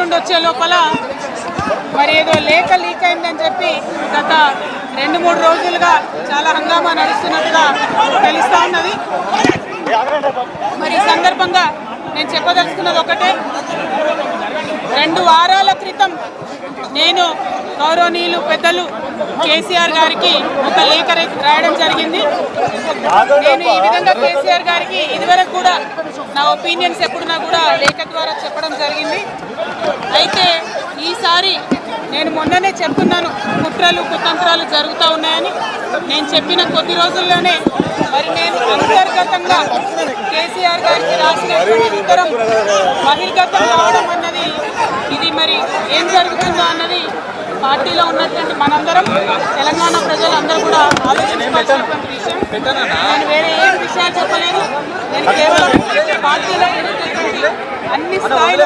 నుండి వచ్చే లోపల మరి ఏదో లేఖ లీక్ అయిందని చెప్పి గత రెండు మూడు రోజులుగా చాలా హంగామా నడుస్తున్నట్టుగా తెలుస్తూ ఉన్నది. మరి ఈ సందర్భంగా నేను చెప్పదలుచుకున్నది ఒకటే. రెండు వారాల క్రితం నేను గౌరవనీయులు పెద్దలు కేసీఆర్ గారికి ఒక లేఖ రాయడం జరిగింది. నేను ఈ విధంగా కేసీఆర్ గారికి ఇదివరకు కూడా నా ఒపీనియన్స్ ఎప్పుడున్నా కూడా లేఖ ద్వారా చెప్పడం జరిగింది. ఈసారి నేను మొన్ననే చెప్తున్నాను కుట్రలు కుతంత్రాలు జరుగుతూ ఉన్నాయని. నేను చెప్పిన కొద్ది రోజుల్లోనే మరి నేను అంతర్గతంగా కేసీఆర్ గారికి రాసిన ఉత్తరం బహిర్గతం కావడం అన్నది ఇది మరి ఏం జరుగుతుందో అన్నది పార్టీలో ఉన్నటువంటి మనందరం తెలంగాణ ప్రజలందరూ కూడా ఆలోచించుకోవాల్సినటువంటి విషయం. నేను వేరే ఏం విషయాలు చెప్పలేదు. నేను కేవలం పార్టీలో ఉన్నటువంటి అన్ని స్థాయిలో